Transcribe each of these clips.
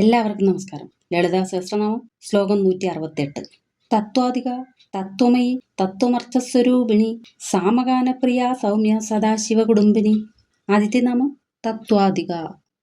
എല്ലാവർക്കും നമസ്കാരം. ലളിതാ സഹസ്രനാമം ശ്ലോകം നൂറ്റി അറുപത്തെട്ട് തത്വാധിക തത്വമയി തത്വമർത്ഥസ്വരൂപിണി സാമഗാനപ്രിയ സൗമ്യ സദാശിവ കുടുംബിനി ആദിത്യനാമം തത്വാധിക.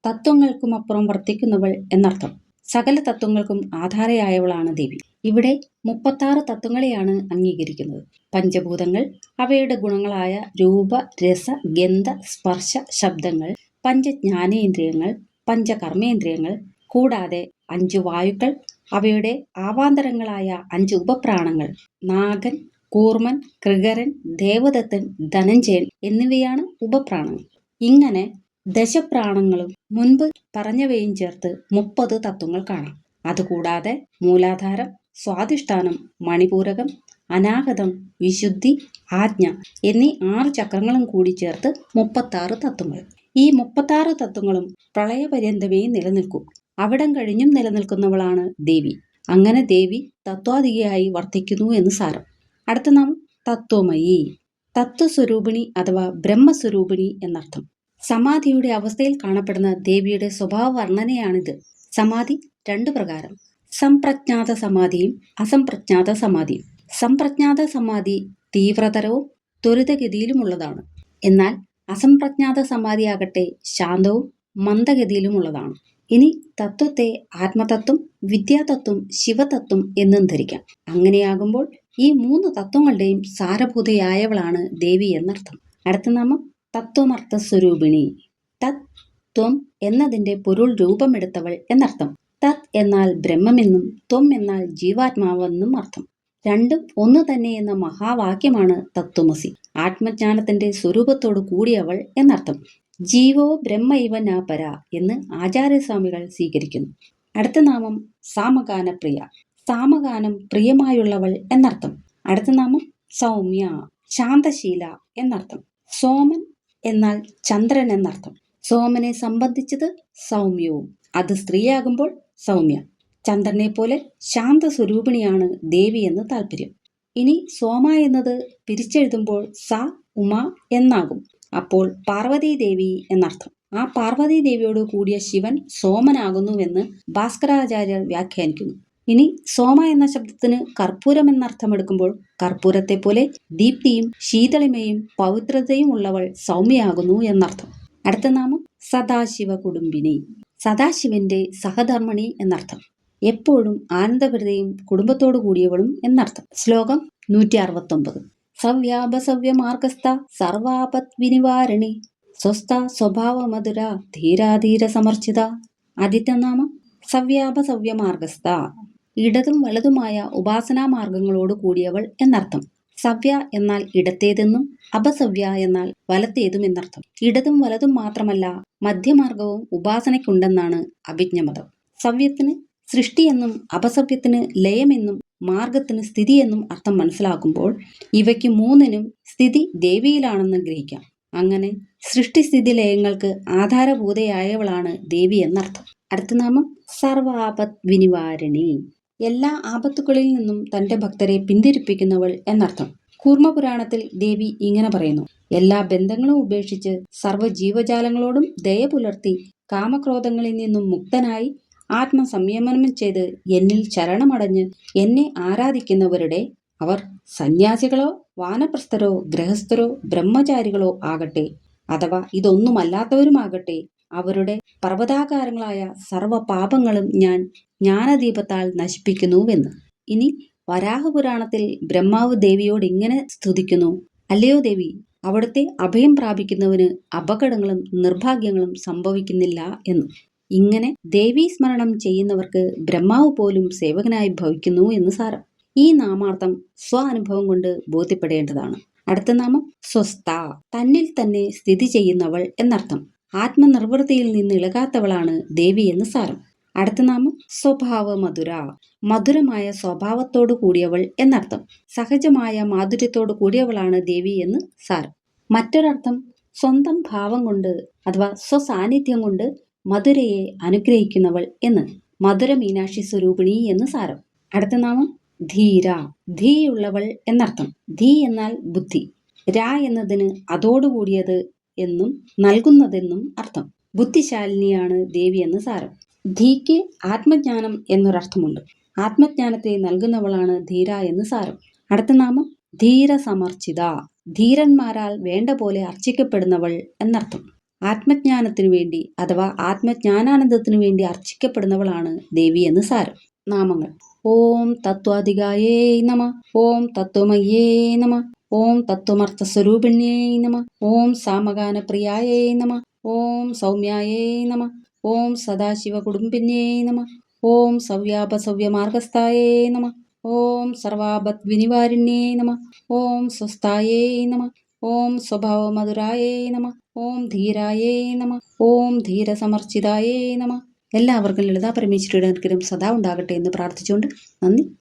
തത്വങ്ങൾക്കും അപ്പുറം വർത്തിക്കുന്നവൾ എന്നർത്ഥം. സകല തത്വങ്ങൾക്കും ആധാരയായവളാണ് ദേവി. ഇവിടെ മുപ്പത്താറ് തത്വങ്ങളെയാണ് അംഗീകരിക്കുന്നത്. പഞ്ചഭൂതങ്ങൾ അവയുടെ ഗുണങ്ങളായ രൂപ രസ ഗന്ധ സ്പർശ ശബ്ദങ്ങൾ പഞ്ചജ്ഞാനേന്ദ്രിയങ്ങൾ പഞ്ചകർമ്മേന്ദ്രിയങ്ങൾ കൂടാതെ അഞ്ച് വായുക്കൾ അവയുടെ ആവാന്തരങ്ങളായ അഞ്ച് ഉപപ്രാണങ്ങൾ നാഗൻ കൂർമൻ കൃകരൻ ദേവദത്തൻ ധനഞ്ജയൻ എന്നിവയാണ് ഉപപ്രാണങ്ങൾ. ഇങ്ങനെ ദശപ്രാണങ്ങളും മുൻപ് പറഞ്ഞവയും ചേർത്ത് മുപ്പത് തത്വങ്ങൾ കാണാം. അതുകൂടാതെ മൂലാധാരം സ്വാധിഷ്ഠാനം മണിപൂരകം അനാഗതം വിശുദ്ധി ആജ്ഞ എന്നീ ആറ് ചക്രങ്ങളും കൂടി ചേർത്ത് മുപ്പത്താറ് തത്വങ്ങൾ. ഈ മുപ്പത്താറ് തത്വങ്ങളും പ്രളയപര്യന്തമേ നിലനിൽക്കൂ. അവിടം കഴിഞ്ഞും നിലനിൽക്കുന്നവളാണ് ദേവി. അങ്ങനെ ദേവി തത്വാധികയായി വർത്തിക്കുന്നു എന്ന് സാരം. അടുത്ത നാം തത്വമയി. തത്വസ്വരൂപിണി അഥവാ ബ്രഹ്മസ്വരൂപിണി എന്നർത്ഥം. സമാധിയുടെ അവസ്ഥയിൽ കാണപ്പെടുന്ന ദേവിയുടെ സ്വഭാവ വർണനയാണിത് സമാധി രണ്ടു പ്രകാരം. സംപ്രജ്ഞാത സമാധിയും അസംപ്രജ്ഞാത സമാധിയും. സംപ്രജ്ഞാത സമാധി തീവ്രതരവും ത്വരിതഗതിയിലുമുള്ളതാണ്. എന്നാൽ അസംപ്രജ്ഞാത സമാധിയാകട്ടെ ശാന്തവും മന്ദഗതിയിലുമുള്ളതാണ്. ഇനി തത്വത്തെ ആത്മതത്വം വിദ്യാതത്വം ശിവതത്വം എന്നും ധരിക്കാം. അങ്ങനെയാകുമ്പോൾ ഈ മൂന്ന് തത്വങ്ങളുടെയും സാരഭൂതയായവളാണ് ദേവി എന്നർത്ഥം. അടുത്ത നാമം തത്വമർത്ഥ സ്വരൂപിണി തത്വം എന്നതിന്റെ പൊരുൾ രൂപമെടുത്തവൾ എന്നർത്ഥം. തത് എന്നാൽ ബ്രഹ്മമെന്നും ത്വം എന്നാൽ ജീവാത്മാവെന്നും അർത്ഥം. രണ്ടും ഒന്ന് തന്നെ എന്ന മഹാവാക്യമാണ് തത്വമസി. ആത്മജ്ഞാനത്തിന്റെ സ്വരൂപത്തോട് കൂടിയവൾ എന്നർത്ഥം. ജീവോ ബ്രഹ്മ ഇവ നാപര എന്ന് ആചാര്യസ്വാമികൾ സ്വീകരിക്കുന്നു. അടുത്ത നാമം സാമഗാന പ്രിയ സാമഗാനം പ്രിയമായുള്ളവൾ എന്നർത്ഥം. അടുത്ത നാമം സൗമ്യ ശാന്തശീല എന്നർത്ഥം. സോമൻ എന്നാൽ ചന്ദ്രൻ എന്നർത്ഥം. സോമനെ സംബന്ധിച്ചത് സൗമ്യവും. അത് സ്ത്രീയാകുമ്പോൾ സൗമ്യ. ചന്ദ്രനെ പോലെ ശാന്ത സ്വരൂപിണിയാണ് ദേവി എന്ന് താല്പര്യം. ഇനി സോമ എന്നത് പിരിച്ചെഴുതുമ്പോൾ സ ഉമ എന്നാകും. അപ്പോൾ പാർവതി ദേവി എന്നർത്ഥം. ആ പാർവതി ദേവിയോട് കൂടിയ ശിവൻ സോമനാകുന്നുവെന്ന് ഭാസ്കരാചാര്യർ വ്യാഖ്യാനിക്കുന്നു. ഇനി സോമ എന്ന ശബ്ദത്തിന് കർപ്പൂരം എന്നർത്ഥം എടുക്കുമ്പോൾ കർപ്പൂരത്തെ പോലെ ദീപ്തിയും ശീതളിമയും പവിത്രതയും ഉള്ളവൾ സൗമ്യയാകുന്നു എന്നർത്ഥം. അടുത്ത നാമം സദാശിവ കുടുംബിനി. സദാശിവന്റെ സഹധർമ്മിണി എന്നർത്ഥം. എപ്പോഴും ആനന്ദപ്രതയും കുടുംബത്തോടു കൂടിയവളും എന്നർത്ഥം. ശ്ലോകം നൂറ്റി അറുപത്തൊമ്പത്. സവ്യാപസവ്യ മാർഗസ്ഥ സർവാപത് വിനിവാരണി സ്വസ്ഥ സ്വഭാവ മധുര ധീരാധീര സമർച്ചിത ആദിത്യനാമം സവ്യാപസവ്യ മാർഗസ്ഥ ഇടതും വലതുമായ ഉപാസനാ മാർഗങ്ങളോട് കൂടിയവൾ എന്നർത്ഥം. സവ്യ എന്നാൽ ഇടത്തേതെന്നും അപസവ്യ എന്നാൽ വലത്തേതും എന്നർത്ഥം. ഇടതും വലതും മാത്രമല്ല മധ്യമാർഗവും ഉപാസനയ്ക്കുണ്ടെന്നാണ് അഭിജ്ഞമതം. സവ്യത്തിന് സൃഷ്ടിയെന്നും അപസവ്യത്തിന് ലയമെന്നും മാർഗത്തിന് സ്ഥിതി എന്നും അർത്ഥം മനസ്സിലാക്കുമ്പോൾ ഇവയ്ക്ക് മൂന്നിനും സ്ഥിതി ദേവിയിലാണെന്ന് ഗ്രഹിക്കാം. അങ്ങനെ സൃഷ്ടിസ്ഥിതി ലയങ്ങൾക്ക് ആധാരഭൂതയായവളാണ് ദേവി എന്നർത്ഥം. അടുത്ത നാമം സർവാപത് വിനിവാരണി എല്ലാ ആപത്തുകളിൽ നിന്നും തന്റെ ഭക്തരെ പിന്തിരിപ്പിക്കുന്നവൾ എന്നർത്ഥം. കൂർമ്മപുരാണത്തിൽ ദേവി ഇങ്ങനെ പറയുന്നു. എല്ലാ ബന്ധങ്ങളും ഉപേക്ഷിച്ച് സർവ ജീവജാലങ്ങളോടും ദയ പുലർത്തി കാമക്രോധങ്ങളിൽ നിന്നും മുക്തനായി ആത്മസംയമനം ചെയ്ത് എന്നിൽ ശരണമടഞ്ഞ് എന്നെ ആരാധിക്കുന്നവരുടെ അവർ സന്യാസികളോ വാനപ്രസ്ഥരോ ഗൃഹസ്ഥരോ ബ്രഹ്മചാരികളോ ആകട്ടെ. അഥവാ ഇതൊന്നുമല്ലാത്തവരുമാകട്ടെ. അവരുടെ പർവതാകാരങ്ങളായ സർവ പാപങ്ങളും ഞാൻ ജ്ഞാനദീപത്താൽ നശിപ്പിക്കുന്നുവെന്ന്. ഇനി വരാഹപുരാണത്തിൽ ബ്രഹ്മാവ് ദേവിയോട് ഇങ്ങനെ സ്തുതിക്കുന്നു. അല്ലയോ ദേവി അവിടുത്തെ അഭയം പ്രാപിക്കുന്നവന് അപകടങ്ങളും നിർഭാഗ്യങ്ങളും സംഭവിക്കുന്നില്ല എന്ന്. ഇങ്ങനെ ദേവീസ്മരണം ചെയ്യുന്നവർക്ക് ബ്രഹ്മാവ് പോലും സേവകനായി ഭവിക്കുന്നു എന്ന് സാരം. ഈ നാമാർത്ഥം സ്വ അനുഭവം കൊണ്ട് ബോധ്യപ്പെടേണ്ടതാണ്. അടുത്ത നാമം സ്വസ്ഥ. തന്നിൽ തന്നെ സ്ഥിതി ചെയ്യുന്നവൾ എന്നർത്ഥം. ആത്മനിർവൃത്തിയിൽ നിന്ന് ഇളകാത്തവളാണ് ദേവി എന്ന് സാരം. അടുത്ത നാമം സ്വഭാവ മധുര. മധുരമായ സ്വഭാവത്തോടു കൂടിയവൾ എന്നർത്ഥം. സഹജമായ മാധുര്യത്തോടു കൂടിയവളാണ് ദേവി എന്ന് സാരം. മറ്റൊരർത്ഥം സ്വന്തം ഭാവം കൊണ്ട് അഥവാ സ്വസാന്നിധ്യം കൊണ്ട് മധുരയെ അനുഗ്രഹിക്കുന്നവൾ എന്ന്. മധുര മീനാക്ഷി സ്വരൂപിണി എന്ന് സാരം. അടുത്ത നാമം ധീര. ധീയുള്ളവൾ എന്നർത്ഥം. ധീ എന്നാൽ ബുദ്ധി. രാ എന്നതിന് അതോടുകൂടിയത് എന്നും നൽകുന്നതെന്നും അർത്ഥം. ബുദ്ധിശാലിനിയാണ് ദേവി എന്ന് സാരം. ധീക്ക് ആത്മജ്ഞാനം എന്നൊരർത്ഥമുണ്ട്. ആത്മജ്ഞാനത്തെ നൽകുന്നവളാണ് ധീര എന്ന് സാരം. അടുത്ത നാമം ധീരസമർച്ചിത. ധീരന്മാരാൽ വേണ്ട പോലെ അർച്ചിക്കപ്പെടുന്നവൾ എന്നർത്ഥം. ആത്മജ്ഞാനത്തിനു വേണ്ടി അഥവാ ആത്മജ്ഞാനാനന്ദത്തിനു വേണ്ടി അർച്ചിക്കപ്പെടുന്നവളാണ് ദേവി എന്ന് സാരം. നാമങ്ങൾ. ഓം തത്വാധികായേ നമ. ഓം തത്വമയ്യേ നമ. ഓം തത്വമർത്ഥസ്വരൂപിണ്യേ നമ. ഓം സാമഗാനപ്രിയായേ നമ. ഓം സൗമ്യായേ നമ. ഓം സദാശിവ കുടുംബിന്യേ നമ. ഓം സവ്യാപസവ്യമാർഗസ്ഥായേ നമ. ഓം സർവാപദ്വിനിവാരിണ്യേ നമ. ഓം സ്വസ്ഥായേ നമ. ഓം സ്വഭാവമധുരായേ നമ. ഓം ധീരായേ നമ. ഓം ധീരസമർച്ചിതായേ നമ. എല്ലാവർക്കും ലളിതാ പരമേശ്വരിയുടെ അനുഗ്രഹം സദാ ഉണ്ടാകട്ടെ എന്ന് പ്രാർത്ഥിച്ചുകൊണ്ട് നന്ദി.